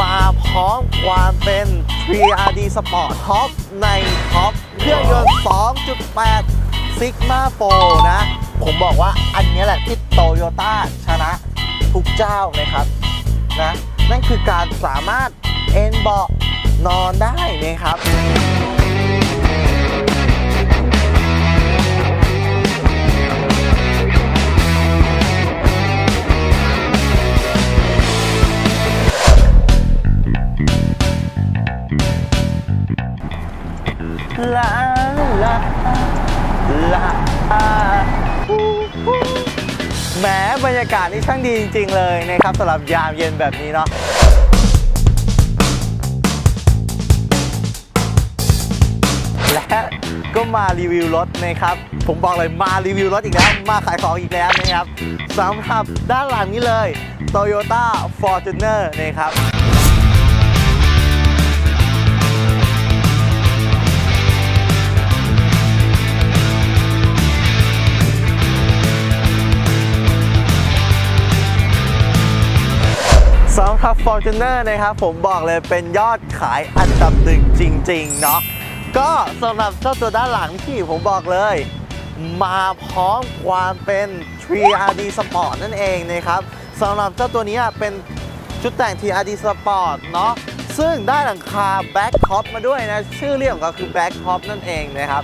มาพร้อมความเป็น 3RD Sport Top ในท็อปเครื่องยนต์ 2.8 Sigma 4นะ ผมบอกว่าอันนี้แหละที่โตโยต้าชนะทุกเจ้าเลยครับนะนั่นคือการสามารถเอนเบาะนอนได้นะครับ ลาลาลาแหมบรรยากาศนี่ช่างดีจริง ๆ เลยนะครับสำหรับยามเย็นแบบนี้เนาะและก็มารีวิวรถนะครับ ผมบอกเลยมารีวิวรถอีกแล้ว มาขายของอีกแล้วนะครับสำหรับด้านหลังนี้เลย Toyota Fortuner นะครับำหรับ Fortuner นะครับ ผมบอกเลยเป็นยอดขายอันดับหนึ่งจริง ๆ เนาะก็สำหรับเจ้าตัวด้านหลังที่ผมบอกเลย มาพร้อมความเป็น 3RD Sport นั่นเองนะครับสำหรับเจ้าตัวนี้เป็นชุดแต่ง 3RD Sport เนาะซึ่งได้หลังคา Black Top มาด้วยนะ ชื่อเรียกของเขาคือ Black Top นั่นเองนะครับ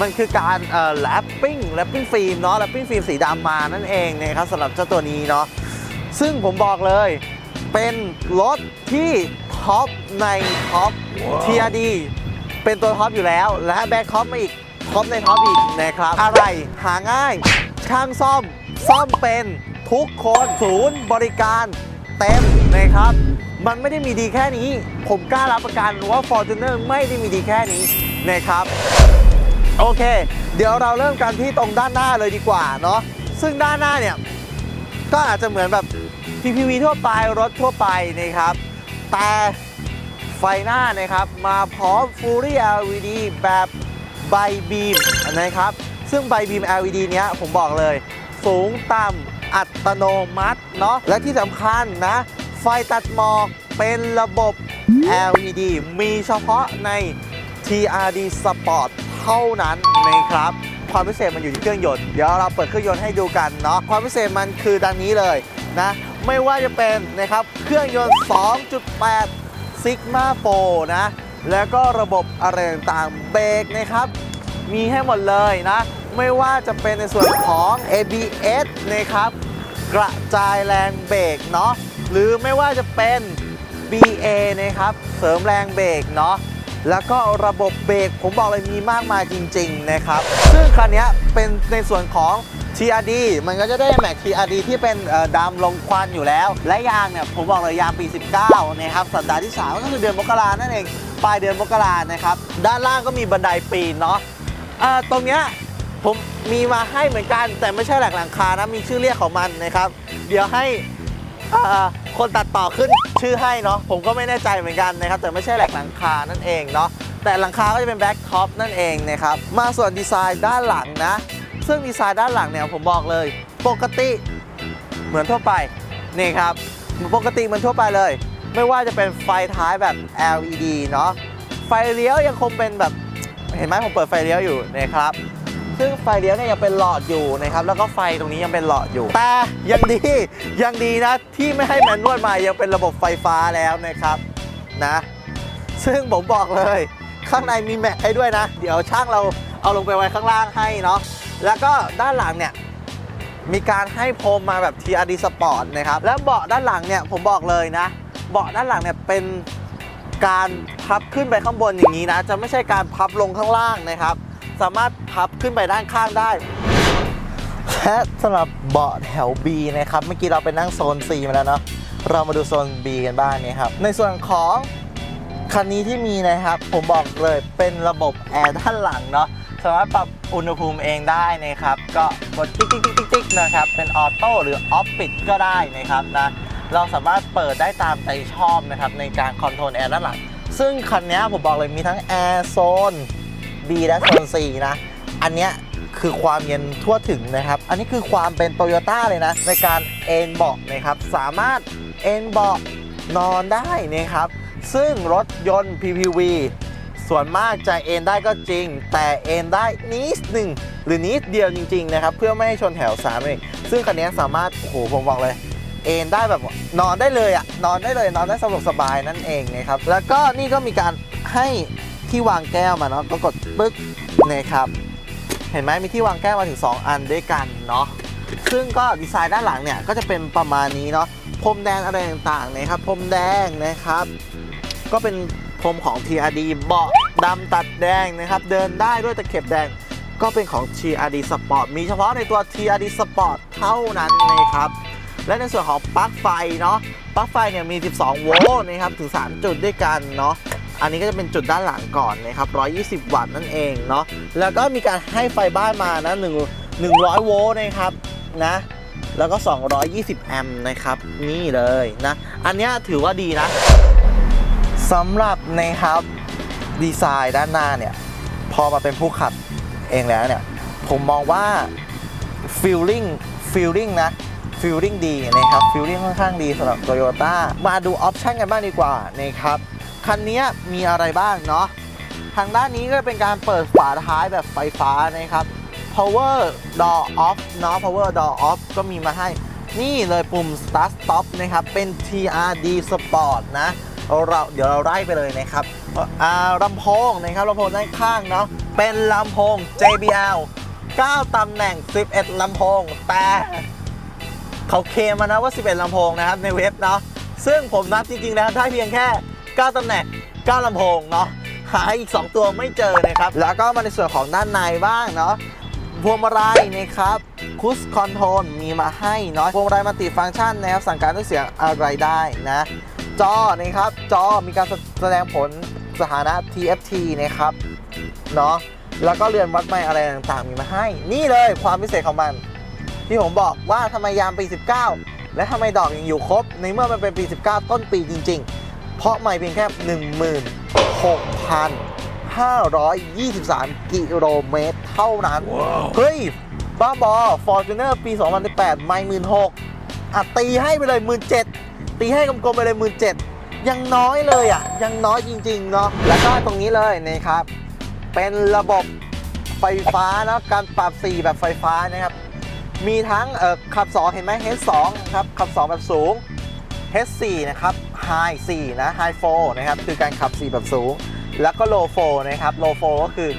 มันคือการเอ่อแรปปิ้งแรปปิ้งฟิล์มเนาะแรปปิ้งฟิล์มสีดำมานั่นเองนะครับสำหรับเจ้าตัวนี้เนาะซึ่งผมบอกเลย เป็นรถที่ท็อปในท็อป TRD เป็นตัวท็อปอยู่แล้ว และแบ็คท็อปมาอีกท็อปในท็อปอีกนะครับ อะไรหาง่าย ช่างซ่อม ซ่อมเป็นทุกคนศูนย์บริการเต็มนะครับ มันไม่ได้มีดีแค่นี้ ผมกล้ารับประกันว่า Fortuner ไม่ได้มีดีแค่นี้นะครับ โอเค เดี๋ยวเราเริ่มกันที่ตรงด้านหน้าเลยดีกว่าเนาะซึ่งด้านหน้าเนี่ย ก็อาจจะเหมือนแบบ PPV ทั่วไปรถทั่วไปนะครับ แต่ไฟหน้านะครับ มาพร้อม Fury LED แบบใบบีมนะครับ ซึ่งใบบีม LED เนี้ยผมบอกเลย สูงต่ำอัตโนมัติเนาะและที่สำคัญนะ ไฟตัดหมอกเป็นระบบ LED มีเฉพาะใน TRD Sport เท่านั้นนะครับ ความพิเศษมันอยู่ที่เครื่องยนต์ เดี๋ยวเราเปิดเครื่องยนต์ให้ดูกันเนาะ ความพิเศษมันคือดังนี้เลยนะ ไม่ว่าจะเป็นนะครับเครื่องยนต์ 2.8 Sigma 4 นะ แล้วก็ระบบอะไรต่างๆเบรกนะครับ มีให้หมดเลยนะ ไม่ว่าจะเป็นในส่วนของ ABS นะครับ กระจายแรงเบรกเนาะหรือไม่ว่าจะเป็น BA นะครับ เสริมแรงเบรกเนาะ แล้วก็ระบบเบรกผมบอกเลยมีมากมายจริง ๆ นะครับ ซึ่งคันนี้เป็นในส่วนของ TRD มันก็จะได้แม็ก TRD ที่เป็นดำลงควันอยู่แล้ว และยางเนี่ยผมบอกเลยยางปี 19 นะครับ สัปดาห์ที่ 3 ก็คือเดือนมกรานั่นเอง ปลายเดือนมกรานะครับ ด้านล่างก็มีบันไดปีนเนาะเอ่อตรงเนี้ยผมมีมาให้เหมือนกัน แต่ไม่ใช่แหลกหลังคานะ มีชื่อเรียกของมันนะครับ เดี๋ยวให้ คนตัดต่อขึ้นชื่อให้เนาะผมก็ไม่แน่ใจเหมือนกันนะครับ แต่ไม่ใช่แหลกหลังคานั่นเองเนาะแต่หลังคาก็จะเป็นแบ็คท็อปนั่นเองนะครับมาส่วนดีไซน์ด้านหลังนะ ซึ่งดีไซน์ด้านหลังเนี่ยผมบอกเลย ปกติเหมือนทั่วไปนี่ครับปกติเหมือนทั่วไปเลย ไม่ว่าจะเป็นไฟท้ายแบบ LED เนาะไฟเลี้ยวยังคงเป็นแบบเห็นไหมผมเปิดไฟเลี้ยวอยู่นะครับ ซึ่งไฟเลี้ยวเนี่ยยังเป็นหลอดอยู่นะครับแล้วก็ไฟตรงนี้ยังเป็นหลอดอยู่ แต่ยังดียังดีนะที่ไม่ให้แมนนวลมายังเป็นระบบไฟฟ้าแล้วนะครับนะซึ่งผมบอกเลย ข้างในมีแม็กให้ด้วยนะ เดี๋ยวช่างเราเอาลงไปไว้ข้างล่างให้เนาะแล้วก็ด้านหลังเนี่ยมีการให้พรมมาแบบ TRD Sport นะครับแล้วเบาะด้านหลังเนี่ยผมบอกเลยนะ เบาะด้านหลังเนี่ยเป็นการพับขึ้นไปข้างบนอย่างนี้นะ จะไม่ใช่การพับลงข้างล่างนะครับ สามารถพับขึ้นไปด้านข้างได้และสำหรับเบาะแถว B นะครับเมื่อกี้เราไปนั่งโซน C มาแล้วเนาะเรามาดูโซน B กันบ้างนี่ครับในส่วนของคันนี้ที่มีนะครับ ผมบอกเลยเป็นระบบแอร์ด้านหลังเนาะสามารถปรับอุณหภูมิเองได้นะครับ ก็กดติ๊กติ๊กติ๊กติ๊กติ๊กนะครับ เป็นออโต้หรือออฟปิดก็ได้นะครับนะเราสามารถเปิดได้ตามใจชอบนะครับ ในการคอนโทรลแอร์ด้านหลังซึ่งคันนี้ผมบอกเลยมีทั้งแอร์โซน B และโซน C นะ อันเนี้ยคือความเย็นทั่วถึงนะครับ อันนี้คือความเป็นโตโยต้าเลยนะ ในการเอนเบาะนะครับ สามารถเอนเบาะนอนได้นะครับ ซึ่งรถยนต์ PPV ส่วนมากจะเอนได้ก็จริง แต่เอนได้นิดหนึ่งหรือนิดเดียวจริง ๆ นะครับ เพื่อไม่ให้ชนแถวสามเองซึ่งคันนี้สามารถโอ้โหผมบอกเลยเอนได้แบบนอนได้เลยอะนอนได้เลยนอนได้สะดวกสบายนั่นเองนะครับแล้วก็นี่ก็มีการให้ ที่วางแก้วมาเนาะก็กดปึ๊กนะครับ เห็นไหมมีที่วางแก้วมาถึง 2 อันด้วยกันเนาะซึ่งก็ดีไซน์ด้านหลังเนี่ยก็จะเป็นประมาณนี้เนาะพรมแดงอะไรต่างๆนะครับพรมแดงนะครับ ก็เป็นพรมของ TRD เบาะดำตัดแดงนะครับ เดินได้ด้วยตะเข็บแดงก็เป็นของ TRD Sport มีเฉพาะในตัว TRD Sport เท่านั้นนะครับ และในส่วนของปลั๊กไฟเนาะปลั๊กไฟเนี่ยมี 12 โวลต์นะครับถึง 3 จุดด้วยกันเนาะ อันนี้ก็จะเป็นจุดด้านหลังก่อนนะครับ 120 วัตต์นั่นเองเนาะ แล้วก็มีการให้ไฟบ้านมานะ1 100 โวลต์นะครับนะ แล้วก็ 220 แอมป์นะครับ นี่เลยนะ อันนี้ถือว่าดีนะสำหรับนะครับดีไซน์ด้านหน้าเนี่ย พอมาเป็นผู้ขับเองแล้วเนี่ย ผมมองว่า feeling feeling นะ feeling ดีนะครับ feeling ค่อนข้างดีสำหรับ Toyota มาดูออปชันกันบ้างดีกว่านะครับ คันนี้มีอะไรบ้างเนาะทางด้านนี้ก็เป็นการเปิดฝาท้ายแบบไฟฟ้านะครับ power door off เนาะ power door off ก็มีมาให้ นี่เลยปุ่ม start stop นะครับ เป็น TRD Sport นะเราเดี๋ยวเราไล่ไปเลยนะครับอ่าลำโพงนะครับลำโพงด้านข้างเนาะ เป็นลำโพง JBL 9ตำแหน่ง 11ลำโพง แต่เขาเคมมานะว่า 11ลำโพงนะครับในเว็บเนาะ ซึ่งผมนับจริงๆแล้วได้เพียงแค่ 9ตำแหน่ง9ลำโพงเนาะหาอีก 2 ตัวไม่เจอนะครับ แล้วก็มาในส่วนของด้านในบ้างเนาะพวงมาลัยนะครับคุสคอนโทรลมีมาให้เนาะพวงมาลัยมัลติฟังก์ชันนะครับสั่งการด้วยเสียงอะไรได้นะจอนะครับจอมีการแสดงผลสถานะ TFT นะครับเนาะแล้วก็เรือนวัดไมล์อะไรต่างๆ มีมาให้ นี่เลยความพิเศษของมัน ที่ผมบอกว่าทำไมยามปี 19 และทำไมดอกยังอยู่ครบ ในเมื่อมันเป็นปี 19 ต้นปีจริง ๆ เพราะไม่เพียงแค่ 16,523 กิโลเมตรเท่านั้น เฮ้ย บ้าบอ Fortuner ปี 2018 ไม่หมื่นหกอะตีให้ไปเลยหมื่นเจ็ดตีให้กลมๆไปเลยหมื่นเจ็ดยังน้อยเลยอะ ยังน้อยจริง ๆ เนาะแล้วก็ตรงนี้เลยนะครับ เป็นระบบไฟฟ้านะการปรับสีแบบไฟฟ้านะครับ มีทั้งเอ่อขับ 2 เห็นไหม H2 ครับขับ 2 แบบสูง H4 นะครับ High 4 นะ High 4 นะครับ คือการขับ 4 แบบสูง แล้วก็ Low 4 นะครับ Low 4 ก็คือ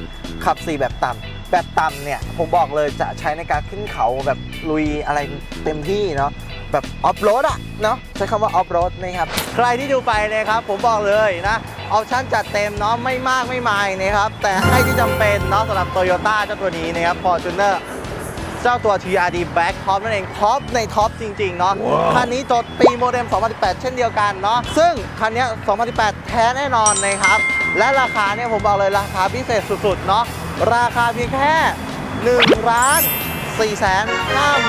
ขับ 4 แบบต่ำแบบต่ำเนี่ย ผมบอกเลยจะใช้ในการขึ้นเขาแบบลุยอะไรเต็มที่เนาะแบบออฟโรดอะเนาะใช้คำว่าออฟโรดนะครับ ใครที่ดูไปนะครับ ผมบอกเลยนะออปชั่นจัดเต็มเนาะไม่มากไม่มายนะครับ แต่ให้ที่จำเป็นเนาะสำหรับ Toyota เจ้าตัวนี้นะครับ Fortuner เจ้าตัว TRD Black Top นั่นเองท็อปในท็อปจริง ๆ เนาะคันนี้จดปีโมเดล 2018 เช่นเดียวกันเนาะ ซึ่งคันเนี้ย2018 แท้แน่นอนนะครับ และราคาเนี่ยผมบอกเลยราคาพิเศษสุด ๆ เนาะ ราคาเพียงแค่1ล้าน4แสน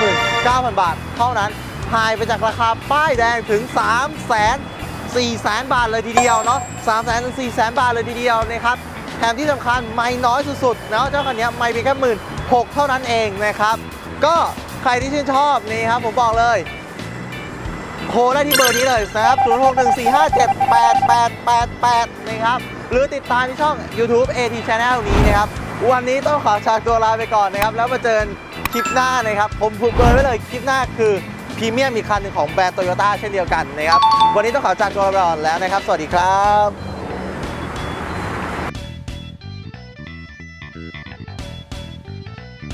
99,000 บาท เท่านั้นหายไปจากราคาป้ายแดงถึง 3 แสน4แสนบาทเลยทีเดียวเนาะ3แสนถึง4แสนบาทเลยทีเดียวนะครับ แถมที่สำคัญไม่น้อยสุดๆนะเจ้าคันนี้ไม่เพียงแค่หมื่นหกเท่านั้นเองนะครับ ก็ใครที่ชื่นชอบนี่ครับผมบอกเลยโทรได้ที่เบอร์นี้เลยนะครับ 0 6 1 4 5 7 8 8 8 8 นะครับ หรือติดตามที่ช่อง YouTube AT Channel นี้นะครับ วันนี้ต้องขอจากตัวลาไปก่อนนะครับ แล้วมาเจอกันคลิปหน้านะครับ ผมพูดเบอร์ไว้เลยคลิปหน้าคือพรีเมียมอีกคันหนึ่งของแบรนด์โตโยต้าเช่นเดียวกันนะครับ วันนี้ต้องขอจากตัวลาไปก่อนแล้วนะครับ สวัสดีครับ